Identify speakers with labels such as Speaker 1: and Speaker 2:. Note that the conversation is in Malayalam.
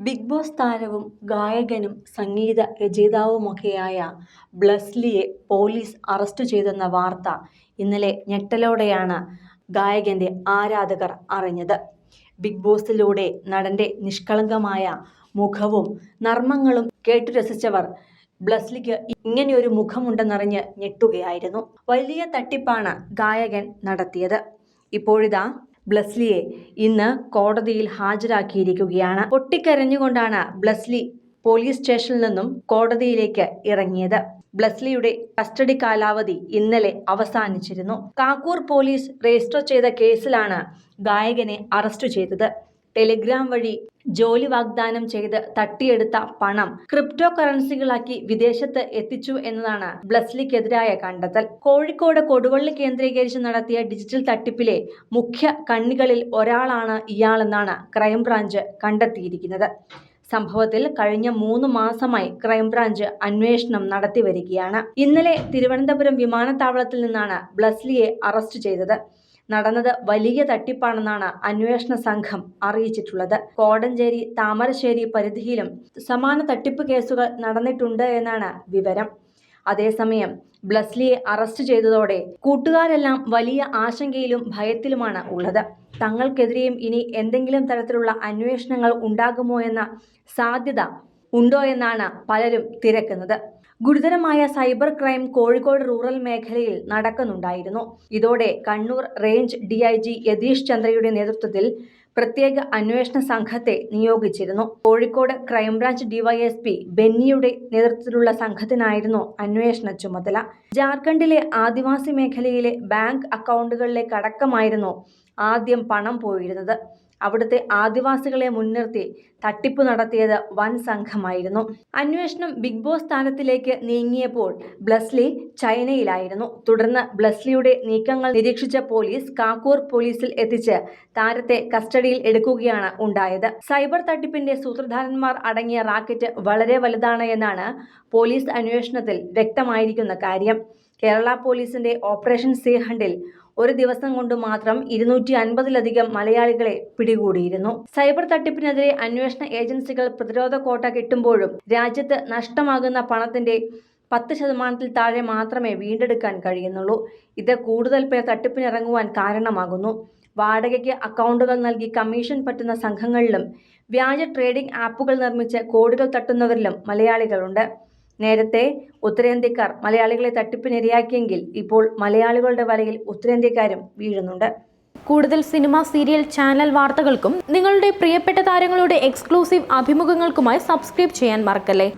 Speaker 1: ബിഗ് ബോസ് താരവും ഗായകനും സംഗീത രചയിതാവുമൊക്കെയായ ബ്ലസ്ലിയെ പോലീസ് അറസ്റ്റ് ചെയ്തെന്ന വാർത്ത ഇന്നലെ ഞെട്ടലോടെയാണ് ഗായകന്റെ ആരാധകർ അറിഞ്ഞത്. ബിഗ് ബോസിലൂടെ നടന്റെ നിഷ്കളങ്കമായ മുഖവും നർമ്മങ്ങളും കേട്ടു രസിച്ചവർ ബ്ലസ്ലിക്ക് ഇങ്ങനെയൊരു മുഖമുണ്ടെന്നറിഞ്ഞ് ഞെട്ടുകയായിരുന്നു. വലിയ തട്ടിപ്പാണ് ഗായകൻ നടത്തിയത്. ഇപ്പോഴിതാ ബ്ലസ്ലിയെ ഇന്ന് കോടതിയിൽ ഹാജരാക്കിയിരിക്കുകയാണ്. പൊട്ടിക്കരഞ്ഞുകൊണ്ടാണ് ബ്ലസ്ലി പോലീസ് സ്റ്റേഷനിൽ നിന്നും കോടതിയിലേക്ക് ഇറങ്ങിയത്. ബ്ലസ്ലിയുടെ കസ്റ്റഡി കാലാവധി ഇന്നലെ അവസാനിച്ചിരുന്നു. കാക്കൂർ പോലീസ് രജിസ്റ്റർ ചെയ്ത കേസിലാണ് ഗായകനെ അറസ്റ്റ് ചെയ്തത്. ടെലിഗ്രാം വഴി ജോലി വാഗ്ദാനം ചെയ്ത് തട്ടിയെടുത്ത പണം ക്രിപ്റ്റോ കറൻസികളാക്കി വിദേശത്ത് എത്തിച്ചു എന്നതാണ് ബ്ലസ്ലിക്കെതിരായ കണ്ടെത്തൽ. കോഴിക്കോട് കൊടുവള്ളി കേന്ദ്രീകരിച്ച് നടത്തിയ ഡിജിറ്റൽ തട്ടിപ്പിലെ മുഖ്യ കണ്ണികളിൽ ഒരാളാണ് ഇയാളെന്നാണ് ക്രൈംബ്രാഞ്ച് കണ്ടെത്തിയിരിക്കുന്നത്. സംഭവത്തിൽ കഴിഞ്ഞ മൂന്ന് മാസമായി ക്രൈംബ്രാഞ്ച് അന്വേഷണം നടത്തിവരികയാണ്. ഇന്നലെ തിരുവനന്തപുരം വിമാനത്താവളത്തിൽ നിന്നാണ് ബ്ലസ്ലിയെ അറസ്റ്റ് ചെയ്തത്. നടന്നത് വലിയ തട്ടിപ്പാണെന്നാണ് അന്വേഷണ സംഘം അറിയിച്ചിട്ടുള്ളത്. കോടഞ്ചേരി താമരശ്ശേരി പരിധിയിലും സമാന തട്ടിപ്പ് കേസുകൾ നടന്നിട്ടുണ്ട് എന്നാണ് വിവരം. അതേസമയം ബ്ലസ്ലിയെ അറസ്റ്റ് ചെയ്തതോടെ കൂട്ടുകാരെല്ലാം വലിയ ആശങ്കയിലും ഭയത്തിലുമാണ് ഉള്ളത്. തങ്ങൾക്കെതിരെയും ഇനി എന്തെങ്കിലും തരത്തിലുള്ള അന്വേഷണങ്ങൾ ഉണ്ടാകുമോ എന്ന സാധ്യത ഉണ്ടോ എന്നാണ് പലരും തിരക്കുന്നത്. ഗുരുതരമായ സൈബർ ക്രൈം കോഴിക്കോട് റൂറൽ മേഖലയിൽ നടക്കുന്നുണ്ടായിരുന്നു. ഇതോടെ Kannur range D I G Yatheesh ചന്ദ്രയുടെ നേതൃത്വത്തിൽ പ്രത്യേക അന്വേഷണ സംഘത്തെ നിയോഗിച്ചിരുന്നു. കോഴിക്കോട് ക്രൈംബ്രാഞ്ച് ഡിവൈഎസ്പി ബെന്നിയുടെ നേതൃത്വത്തിലുള്ള സംഘത്തിനായിരുന്നു അന്വേഷണ ചുമതല. ജാർഖണ്ഡിലെ ആദിവാസി മേഖലയിലെ ബാങ്ക് അക്കൗണ്ടുകളിലെ കടക്കമായിരുന്നു ആദ്യം പണം പോയിരുന്നത്. അവിടുത്തെ ആദിവാസികളെ മുൻനിർത്തി തട്ടിപ്പ് നടത്തിയത് വൻ സംഘമായിരുന്നു. അന്വേഷണം ബിഗ് ബോസ് സ്ഥാനത്തിലേക്ക് നീങ്ങിയപ്പോൾ ബ്ലസ്ലി ചൈനയിലായിരുന്നു. തുടർന്ന് ബ്ലസ്ലിയുടെ നീക്കങ്ങൾ നിരീക്ഷിച്ച പോലീസ് കാക്കൂർ പോലീസിൽ എത്തിച്ച് താരത്തെ കസ്റ്റഡിയിൽ എടുക്കുകയാണ് ഉണ്ടായത്. സൈബർ തട്ടിപ്പിന്റെ സൂത്രധാരന്മാർ അടങ്ങിയ റാക്കറ്റ് വളരെ വലുതാണ് എന്നാണ് പോലീസ് അന്വേഷണത്തിൽ വ്യക്തമായിരിക്കുന്ന കാര്യം. കേരള പോലീസിന്റെ ഓപ്പറേഷൻ സീ ഹണ്ടിൽ ഒരു ദിവസം കൊണ്ട് മാത്രം ഇരുന്നൂറ്റി അൻപതിലധികം മലയാളികളെ പിടികൂടിയിരുന്നു. സൈബർ തട്ടിപ്പിനെതിരെ അന്വേഷണ ഏജൻസികൾ പ്രതിരോധ കോട്ട കിട്ടുമ്പോഴും രാജ്യത്ത് നഷ്ടമാകുന്ന പണത്തിന്റെ പത്ത് ശതമാനത്തിൽ താഴെ മാത്രമേ വീണ്ടെടുക്കാൻ കഴിയുന്നുള്ളൂ. ഇത് കൂടുതൽ പേർ തട്ടിപ്പിനിറങ്ങുവാൻ കാരണമാകുന്നു. വാടകയ്ക്ക് അക്കൗണ്ടുകൾ നൽകി കമ്മീഷൻ പറ്റുന്ന സംഘങ്ങളിലും വ്യാജ ട്രേഡിംഗ് ആപ്പുകൾ നിർമ്മിച്ച് കോടികൾ തട്ടുന്നവരിലും മലയാളികളുണ്ട്. നേരത്തെ ഉത്തരേന്ത്യക്കാർ മലയാളികളെ തട്ടിപ്പിനിരയാക്കിയെങ്കിൽ ഇപ്പോൾ മലയാളികളുടെ വലയിൽ ഉത്തരേന്ത്യക്കാരും വീഴുന്നുണ്ട്.
Speaker 2: കൂടുതൽ സിനിമ സീരിയൽ ചാനൽ വാർത്തകൾക്കും നിങ്ങളുടെ പ്രിയപ്പെട്ട താരങ്ങളുടെ എക്സ്ക്ലൂസീവ് അഭിമുഖങ്ങൾക്കുമായി സബ്സ്ക്രൈബ് ചെയ്യാൻ മറക്കല്ലേ?